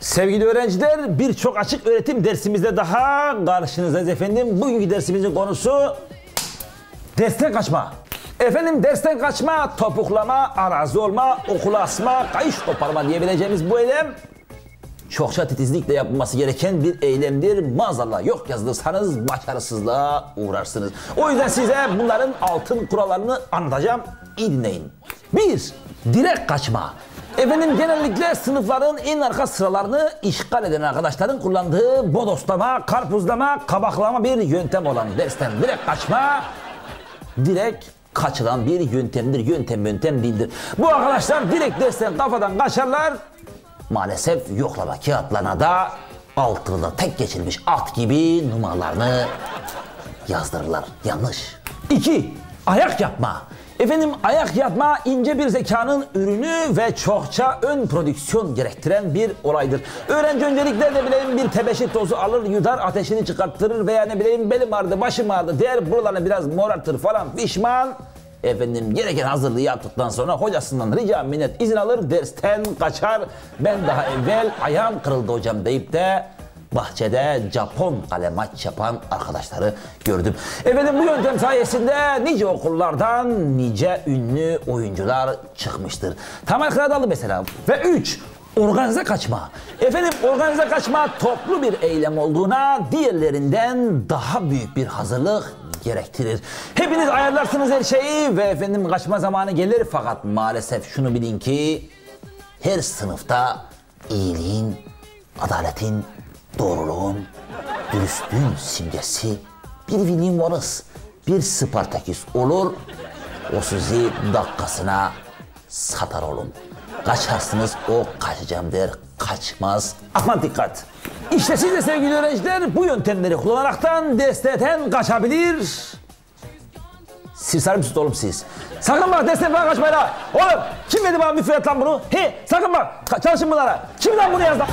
Sevgili öğrenciler, birçok açık öğretim dersimizde daha karşınızdayız efendim. Bugünkü dersimizin konusu dersten kaçma. Efendim dersten kaçma, topuklama, arazi olma, okula asma, kayış koparma diyebileceğimiz bu eylem çokça titizlikle yapılması gereken bir eylemdir. Maazallah yok yazılırsanız başarısızlığa uğrarsınız. O yüzden size bunların altın kurallarını anlatacağım. İyi dinleyin. Bir, direkt kaçma. Efendim genellikle sınıfların en arka sıralarını işgal eden arkadaşların kullandığı bodoslama, karpuzlama, kabaklama bir yöntem olan dersten direkt kaçma direkt kaçılan bir yöntemdir. Yöntem yöntem değildir. Bu arkadaşlar direkt dersten kafadan kaçarlar. Maalesef yoklama kağıtlarına da altında tek geçilmiş at gibi numaralarını yazdırırlar. Yanlış. 2. Ayak yapma. Efendim ayak yapma ince bir zekanın ürünü ve çokça ön prodüksiyon gerektiren bir olaydır. Öğrenci öncelikle ne bileyim bir tebeşir tozu alır yudar ateşini çıkarttırır veya ne bileyim belim ağrıdı başım ağrıdı der buralarını biraz morartır falan pişman. Efendim gereken hazırlığı yaptıktan sonra hocasından rica minnet izin alır dersten kaçar. Ben daha evvel ayağım kırıldı hocam deyip de bahçede Japon kale maç yapan arkadaşları gördüm. Efendim bu yöntem sayesinde nice okullardan nice ünlü oyuncular çıkmıştır. Tamer Kıradalı mesela. Ve 3. Organize kaçma. Efendim organize kaçma toplu bir eylem olduğuna diğerlerinden daha büyük bir hazırlık gerektirir. Hepiniz ayarlarsınız her şeyi ve efendim kaçma zamanı gelir fakat maalesef şunu bilin ki her sınıfta iyiliğin, adaletin, doğruluğun, dürüstlüğün simgesi bir William Wallace, bir Spartaküs olur. O sizi dakikasına satar olun. Kaçarsınız o kaçacağım der, kaçmaz. Aman dikkat. İşte siz de sevgili öğrenciler bu yöntemleri kullanaraktan desteden kaçabilir. Siz sarı mısınız oğlum siz? Sakın bak destek falan kaçmayın ha. Oğlum kim verdi bana müfredat lan bunu? He sakın bak Ka- çalışın bunlara. Kim lan bunu yazdı?